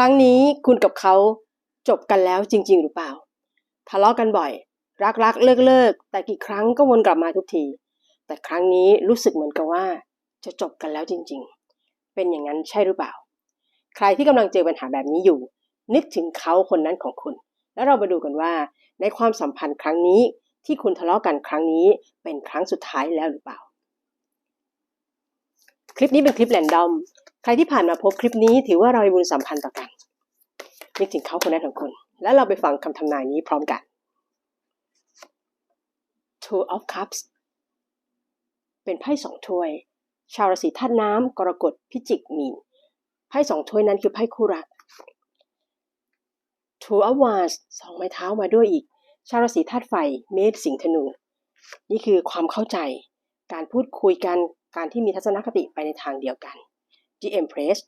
ครั้งนี้คุณกับเขาจบกันแล้วจริง ๆ หรือเปล่า ทะเลาะกันบ่อย รักรักเลิกเลิกแต่กี่ครั้งก็วนกลับมาทุกที แต่ครั้งนี้รู้สึกเหมือนกับว่า จะจบกันแล้วจริง ๆ เป็นอย่างนั้นใช่หรือเปล่า ใครที่กำลังเจอปัญหาแบบนี้อยู่ นึกถึงเขาคนนั้นของคุณ แล้วเรามาดูกันว่า ในความสัมพันธ์ครั้งนี้ที่คุณทะเลาะกันครั้งนี้เป็นครั้งสุดท้ายแล้วหรือเปล่า คลิปนี้เป็นคลิปแรนดอม ใครที่ผ่านมาพบคลิปนี้ถือว่าเรามีบุญสัมพันธ์ต่อกันนึกถึงเขาคนนั้นของคุณแล้วเราไปฟังคำทำนายนี้พร้อมกัน Two of Cups เป็นไพ่สองถ้วย ชาวราศีธาตุน้ำกรกฎพิจิกมีนไพ่สองถ้วยนั้นคือไพ่คู่รัก Two of Wands สองไม้เท้ามาด้วยอีก ชาวราศีธาตุไฟเมษสิงห์ธนู นี่คือความเข้าใจ การพูดคุยกันการที่มีทัศนคติไปในทางเดียวกัน The Empress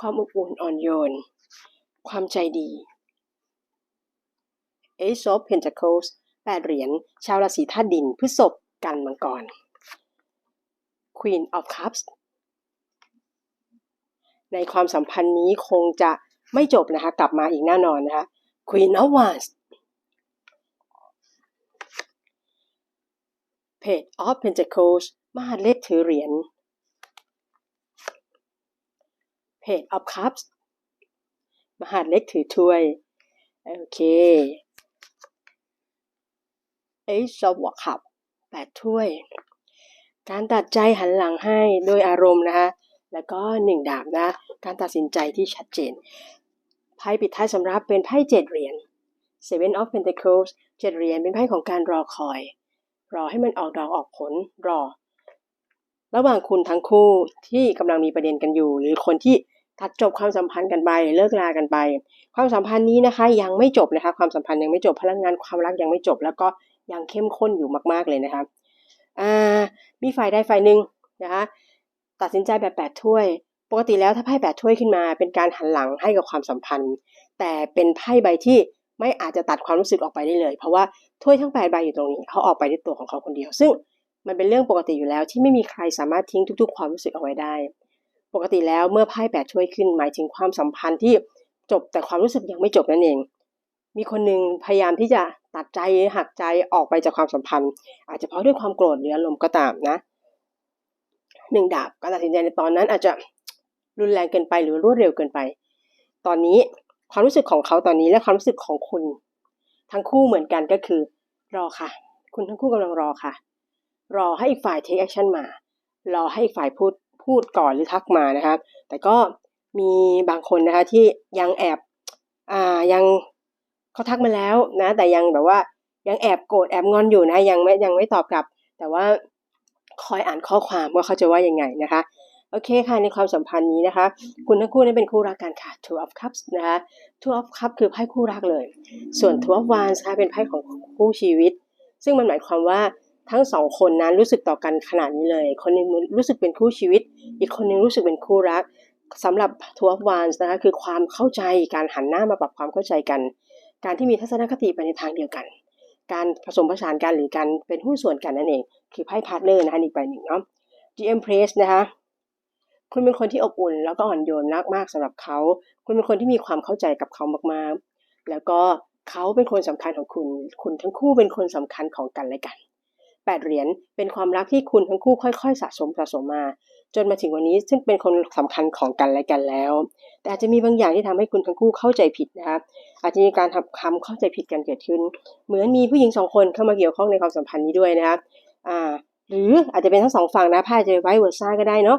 ความอบอุ่นอ่อนโยน ความใจดี Ace of Pentacles แปดเหรียญ ชาวราศีธาตุดิน พฤษภกันมังกร Queen of Cups ในความสัมพันธ์นี้คงจะไม่จบนะคะ กลับมาอีกแน่นอนนะคะ Queen of Wands Page of Pentacles มหาเล็กถือเหรียญ Page of Cups มหาเล็กถือถ้วย โอเค Ace of Cup แปดถ้วย การตัดใจหันหลังให้โดยอารมณ์นะคะ แล้วก็หนึ่งดาบนะ การตัดสินใจที่ชัดเจน ไพ่ปิดท้ายสำรับเป็นไพ่เจ็ดเหรียญ Seven of Pentacles เจ็ดเหรียญเป็นไพ่ของการรอคอย รอให้มันออกดอกออกผลรอ ระหว่างคุณทั้งคู่ที่กำลังมีประเด็นกันอยู่ หรือคนที่ ตัดจบความสัมพันธ์กันไป เลิกลากันไป ความสัมพันธ์นี้นะคะ ยังไม่จบนะคะ ความสัมพันธ์ยังไม่จบพลังงานความรักยังไม่จบ แล้วก็ยังเข้มข้นอยู่มากๆเลยนะคะมีฝ่ายใดฝ่ายหนึ่งนะคะตัดสินใจแบบแปดถ้วย ปกติแล้วถ้าไพ่แปดถ้วยขึ้นมา เป็นการหันหลังให้กับความสัมพันธ์ แต่เป็นไพ่ใบที่ไม่อาจจะตัดความรู้สึกออกไปได้เลย เพราะว่าถ้วยทั้งแปดใบอยู่ตรงนี้เขาออกไปด้วยตัวของเขาคนเดียว ซึ่งมันเป็นเรื่องปกติอยู่แล้วที่ไม่มีใครสามารถทิ้งทุก ๆ ความรู้สึกเอาไว้ได้ ปกติแล้วเมื่อไพ่แปดถ้วยขึ้น หมายถึงความสัมพันธ์ที่จบแต่ความรู้สึกยังไม่จบนั่นเอง มีคนหนึ่งพยายามที่จะตัดใจหักใจออกไปจากความสัมพันธ์ อาจจะเพราะด้วยความโกรธหรืออารมณ์ก็ตามนะหนึ่งดาบการตัดสินใจในตอนนั้นอาจจะรุนแรงเกินไปหรือรวดเร็วเกินไป ตอนนี้ความรู้สึกของเขาตอนนี้และความรู้สึกของคุณ ทั้งคู่เหมือนกันก็คือ รอค่ะ คุณทั้งคู่กำลังรอค่ะ รอให้อีกฝ่าย take action มา รอให้อีกฝ่ายพูด พูดก่อนหรือทักมานะครับ แต่ก็มีบางคนนะคะที่ยังแอบอ่ายังเขาทักมาแล้วนะ แต่ยังแบบว่ายังแอบโกรธแอบงอนอยู่นะยังไม่ยังไม่ตอบกลับ แต่ว่าคอยอ่านข้อความว่าเขาจะว่ายังไงนะคะโอเคค่ะในความสัมพันธ์นี้นะคะ คุณทั้งคู่นี่เป็นคู่รักกันค่ะ Two of Cups นะคะ Two of Cups คือไพ่คู่รักเลย ส่วน Two of Wands ค่ะเป็นไพ่ของคู่ชีวิต ซึ่งมันหมายความว่า ทั้งสองคนนั้นรู้สึกต่อกันขนาดนี้เลย คนหนึงรู้สึกเป็นคู่ชีวิต อีกคนหนึงรู้สึกเป็นคู่รักสำหรับ Two of Wands นะคะคือความเข้าใจการหันหน้ามาปรับความเข้าใจกัน การที่มีทัศนคติไปในทางเดียวกัน การผสมผสานกันหรือการเป็นหุ้นส่วนกันนั่นเอง คือไพ่พาร์ทเนอร์นะคะอีกใบหนึ่งเนาะ The Empress นะคะคุณเป็นคนที่อบอุ่นแล้วก็อ่อนโยนมากมากๆสำหรับเขา คุณเป็นคนที่มีความเข้าใจกับเขามากๆ แล้วก็เขาเป็นคนสำคัญของคุณ คุณทั้งคู่เป็นคนสำคัญของกันและกัน แปดเหรียญเป็นความรักที่คุณทั้งคู่ค่อยๆ สะสมสะสมมา จนมาถึงวันนี้ซึ่งเป็นคนสำคัญของกันและกันแล้ว แต่อาจจะมีบางอย่างที่ทำให้คุณทั้งคู่เข้าใจผิดนะครับอาจจะมีการทำคำเข้าใจผิดกันเกิดขึ้น เหมือนมีผู้หญิงสองคนเข้ามาเกี่ยวข้องในความสัมพันธ์นี้ด้วยนะครับอ่าหรืออาจจะเป็นทั้งสองฝั่งนะพ่จะไว้เวอร์ซ่าก็ได้เนาะ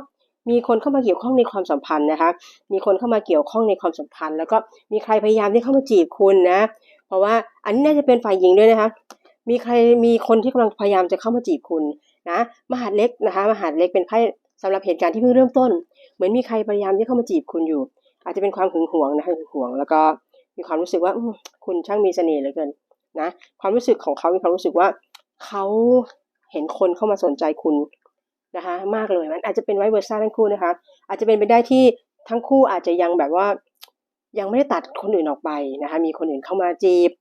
มีคนเข้ามาเกี่ยวข้องในความสัมพันธ์นะคะ มีคนเข้ามาเกี่ยวข้องในความสัมพันธ์ แล้วก็มีใครพยายามที่เข้ามาจีบคุณนะ เพราะว่าอันนี้น่าจะเป็นฝ่ายหญิงด้วยนะคะ มีใครมีคนที่กำลังพยายามจะเข้ามาจีบคุณนะมหาดเล็กนะคะ มหาดเล็กเป็นไพ่สำหรับเหตุการณ์ที่เพิ่งเริ่มต้น เหมือนมีใครพยายามที่เข้ามาจีบคุณอยู่ อาจจะเป็นความหึงหวงนะคะหึงหวง แล้วก็มีความรู้สึกว่าคุณช่างมีเสน่ห์เหลือเกินนะความรู้สึกของเขามีความรู้สึกว่าเขาเห็นคนเข้ามาสนใจคุณนะคะมากเลยมันอาจจะเป็นไวเวอร์ซ่าทั้งคู่นะคะ อาจจะเป็นไปได้ที่ทั้งคู่อาจจะยังแบบว่ายังไม่ได้ตัดคนอื่นออกไปนะคะ มีคนอื่นเข้ามาจีบ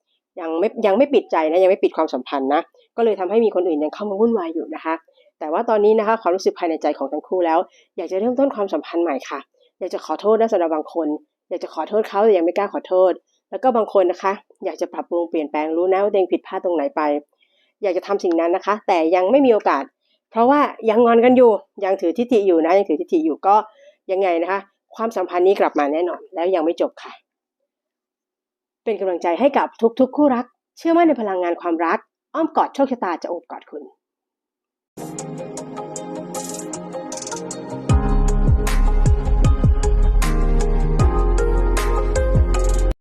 ยังไม่ยังไม่ปิดใจนะยังไม่ปิดความสัมพันธ์นะก็เลยทำให้มีคนอื่นยังเข้ามาวุ่นวายอยู่นะคะ แต่ว่าตอนนี้นะคะความรู้สึกภายในใจของทั้งคู่แล้ว อยากจะเริ่มต้นความสัมพันธ์ใหม่ค่ะ อยากจะขอโทษนะสำหรับบางคน อยากจะขอโทษเขาแต่ยังไม่กล้าขอโทษ แล้วก็บางคนนะคะ อยากจะปรับปรุงเปลี่ยนแปลงรู้นะว่าตัวเองผิดพลาดตรงไหนไป อยากจะทำสิ่งนั้นนะคะ แต่ยังไม่มีโอกาส เพราะว่ายังงอนกันอยู่ยังถือทิฏฐิอยู่นะยังถือทิฏฐิอยู่ก็ยังไงนะคะ ความสัมพันธ์นี้กลับมาแน่นอนแล้วยังไม่จบค่ะ เป็นกำลังใจให้กับทุกๆ คู่รัก เชื่อมั่นในพลังงานความรัก อ้อมกอดโชคชะตาจะโอบกอดคุณ